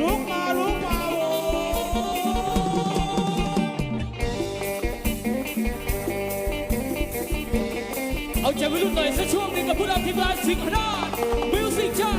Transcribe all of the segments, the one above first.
ลุกมาลุกมาเอาใจไปรุ่นหน่อยสักช่วงหนึ่งกับผู้นำทีมงานสิงห์นาถมิวสิกจ้า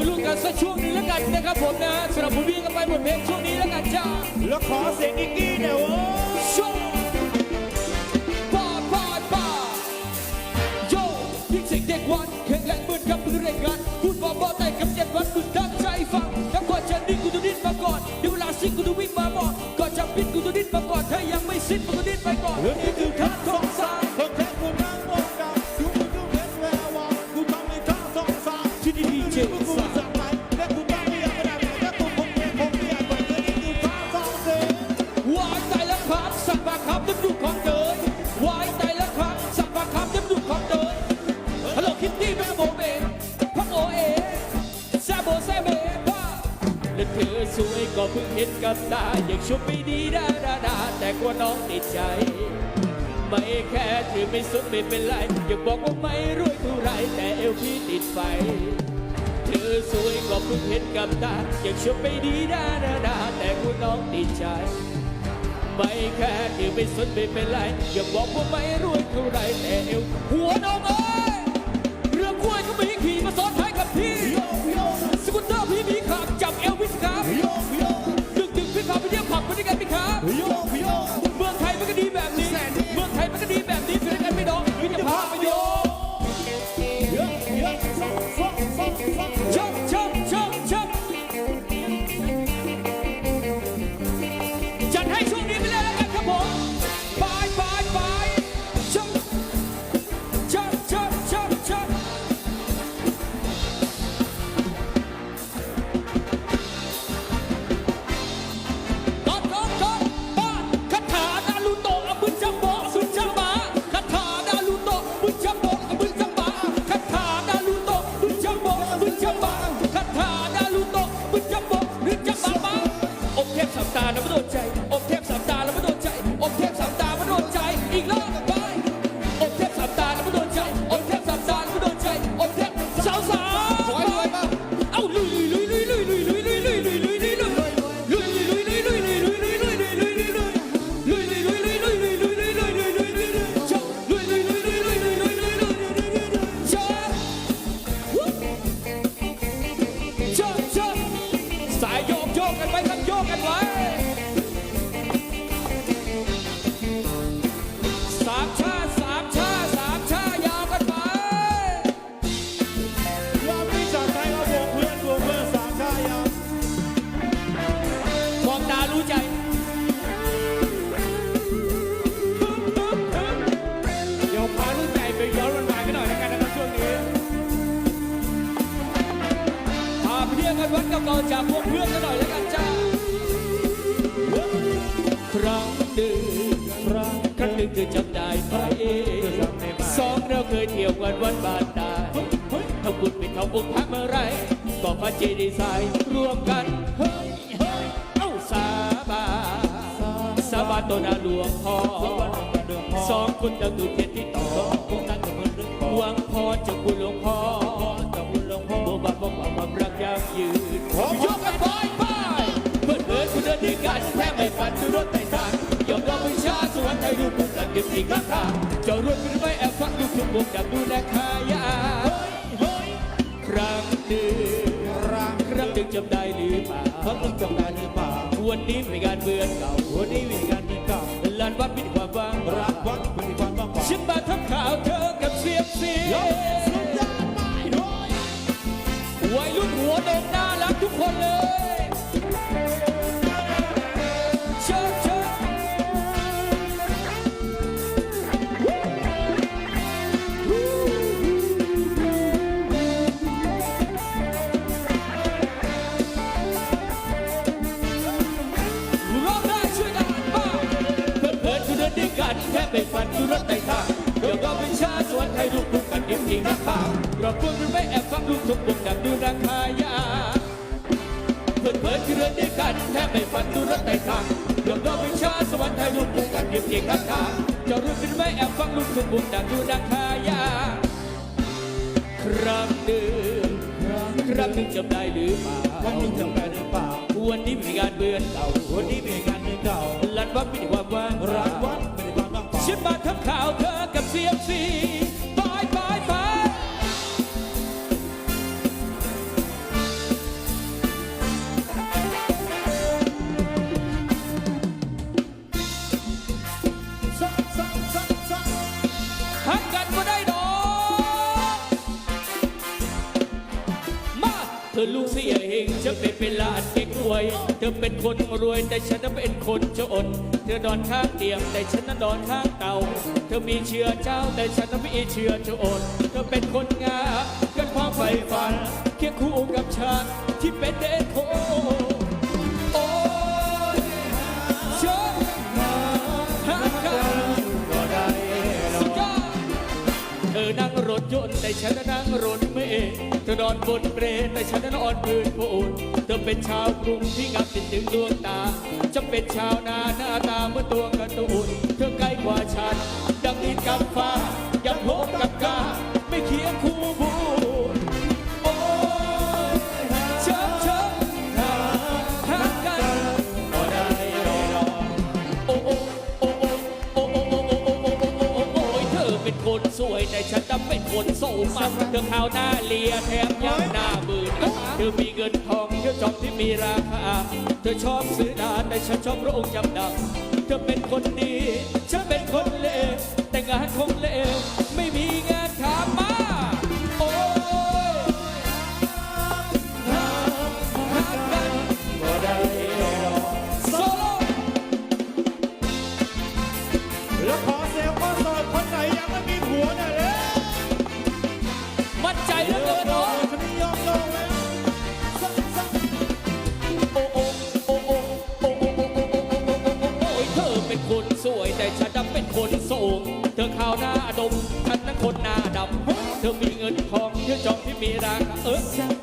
เอาใจวัยรุ่นกันสักช่วงนึงแล้วกันนะครับผมนะสำหรับผมวิ่งกันไปบทเพลงช่วงนี้แล้วกันจ้าแล้วขอเสียงอีกกี้หน่อยโว้ช่วงป้าป้าป้าโยยิ่งเสียงเด็กวันแข็งแรงเหมือนกับมือเร่งกันพูดบอกบอกแต่กับเจ็ดวันมึงตั้งใจฟังแล้วก่อนจะดิ้นกูต้องดิ้นมาก่อนเดี๋ยวเวลาสิ้นกูต้องวิ่งมาบอกก่อนจะปิ้นกูต้องดิ้นมาก่อนถ้ายังไม่สิ้นมึงก็ดิ้นไปก่อนเรื่องนี้คือท่าทางทองงสาส เพิ่งเห็นกับตาอยากชมไม่ดีดาดาดาแต่กลัวน้องติดใจ ไม่แค่เธอไม่สนไม่เป็นไร อยากบอกว่าไม่รวยเท่าไรแต่เอวพี่ติดไฟเธอสวยก็เพิ่งเห็นกับตาอยากชมไปดีดาดาดาแต่คุณน้องติดใจไม่แค่เธอไม่สนไม่เป็นไร อยากบอกว่าไม่รวยเท่าไรแต่เอวหัวน้องเอ้ กันไว้สามชาสามชาสามชายาวกันไปรอบนี้จากไทยเราบวกเพื่อนบวกเพื่อนสามชายามมองตารู้ใจ เดี๋ยวพารู้ใจไปย้อนวันวานกันหน่อยแล้วกันนะครับช่วงนี้พาไปเที่ยวกันวัดเก่าๆจากพวกเพื่อนกันหน่อย ครั้งหนึ่งเธอจำได้ไหมสองเราเคยเที่ยวกันวันบานตายทำบุญเป็นเขาบุญพักเมื่อไรก็มาเจดีไซน์รวมกัน เฮ้ยเฮ้ยเอ้าสาบานสาบานต่อหน้าหลวงพ่อสองคนจะดูเทียนที่ต่อหวังพรจากคุณหลวงพ่อจากคุณหลวงพ่อบอกบอกบอกความรักยั่งยืนยกกันไปไปเพื่อนเพื่อนคุณเดินด้วยกันแค่ไม่ฝันจะรถไต่ทางยอมรับ วิชาสวรรค์ไทยรูปคุณกันเก็บสิ่งราคาจะรวดเป็นไม่แอบฟังดูคุณบวกจากดูแลขายาครั้งหนึ่งครั้งครั้งหนึ่งจำได้หรือเปล่าเขาต้องจำได้หรือเปล่าวันนี้เป็นการเบือนเก่าวันนี้มีการเป็นเก่าลานวัดมิตรความว่างรักวัดเป็นความว่างฉันมาทำข่าวเธอกับเสียงเสียยงสุดยอดไม่ร้อยวัยรุ่นหัวนมน่ารักทุกคนเลย รือนด้วยกันแค่ไม่ฝันดูรถไต่ทางเรื่องเราเป็นชาสวรรค์ไทยรุ่นพุ่งกันเพียงเพียงราคาเจะรู้เป็นไหมแอบฟังลูกทุ่งบุญดังดูดังคายาครั้งหนึ่งครั้งหนึ่งจำได้หรือเปล่าวันหนึ่งจำได้หรือเปล่าวันนี้มีงานเบือนเก่าวันนี้มีงานหนึ่งเก่าลันวัดไม่ได้วามว่างรักวัดเป็นความว่างว่าฉันมาทำข่าวเธอกับเสียงสี เป็นเป็นหลานเด็กรวย เธอเป็นคนรวยแต่ฉันนั้นเป็นคนจน เธอนอนข้างเตียงแต่ฉันนั้นนอนข้างเตา เธอมีเชื้อเจ้าแต่ฉันนั้นไม่มีเชื้อจน เธอเป็นคนงามเกินความใฝ่ฝันเคียงคู่กับฉันที่เป็นเด็กโค ยนต์แต่ฉันน่ะนั่งรถเมล์เธอนอนบนเปรแต่ฉันน่ะนอนพื้นปูนเธอเป็นชาวกรุงที่งับติดถึงดวงตาจะเป็นชาวนาหน้าตาเมื่อตัวกระตูนเธอใกล้กว่าฉันดังดินกับฟ้ายังพบกับกาไม่เคียงคู่บู สวยแต่ฉันจะเป็นคนโสมมันเธอขาวหน้าเลียแถมยังหน้าบืนเธอมีเงินทองเธอชอบที่มีราคา เธอชอบซื้อดานแต่ฉันชอบพระองค์จำนำเธอเป็นคนดี ฉันเป็นคนเลวแต่งานคงเลวไม่มีงานทำมา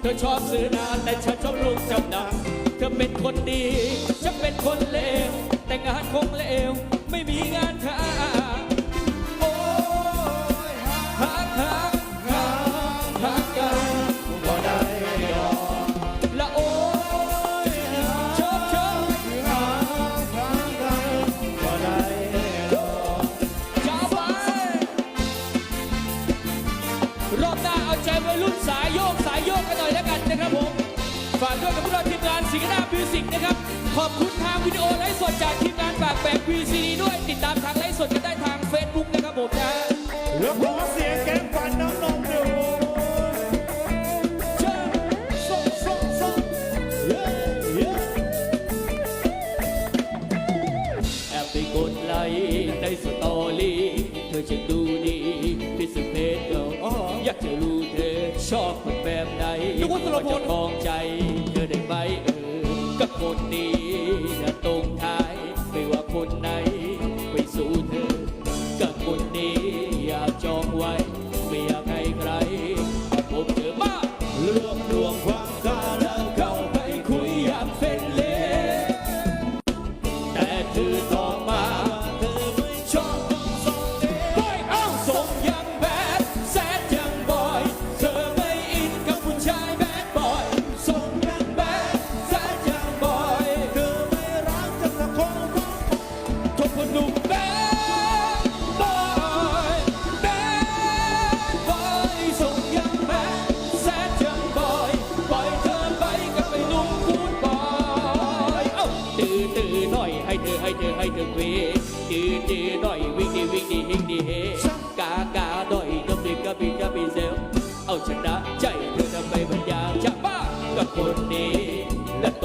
ธอชอบซื้อนาแต่ฉันชอบลูกจำนำเธอเป็นคนดี ฉันเป็นคนเลว แต่งานคงเลว ไม่มีงานทำโอ้ยหักหักหักหักกันก็ได้รอละโอ้ยเชิบเชิบหาทางกันก็ได้รอจ้าไปรอบหน้าเอาใจวัยรุ่นสายโยก ครับผม ฝากด้วยกับพวกเราทีมงานสิงห์นามิวสิกนะครับ ขอบคุณทางวิดีโอไลฟ์สดจากทีมงานฝากแบก VCD ด้วย ติดตามทางไลฟ์สดกันได้ทาง Facebook นะครับผมนะแล้วขอเสียงแกงฝันน้ำนมด้วยเชิญส่งส่งส่งเย้เย้แอบไปกดไลค์ในสตอรี่เธอจะดู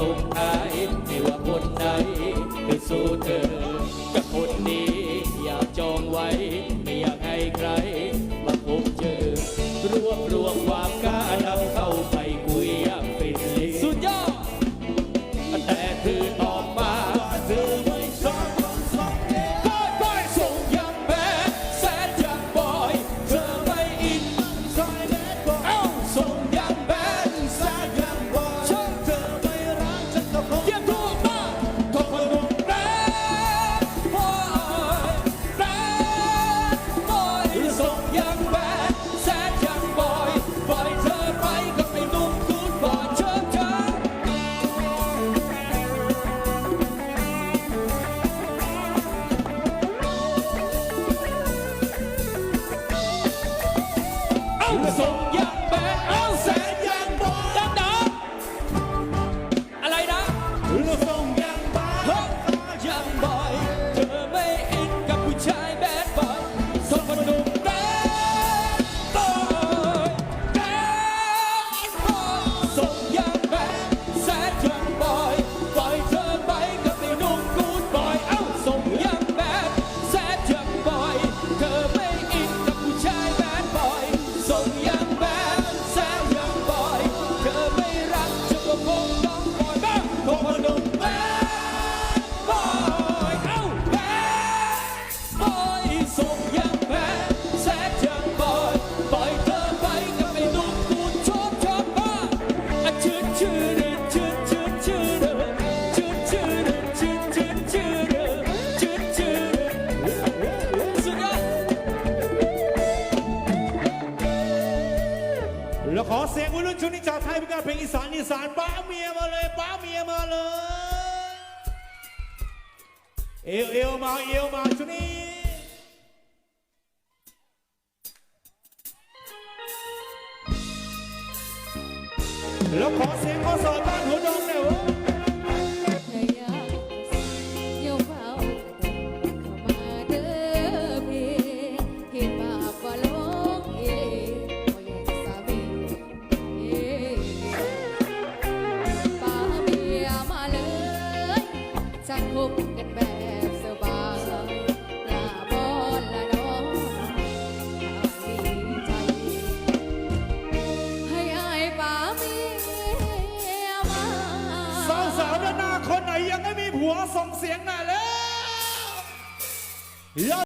I. กับเพลงอีสานอีสานป้าเมียมาเลยป้าเมียมาเลย เอวเอวมาเอวมาชุดนี้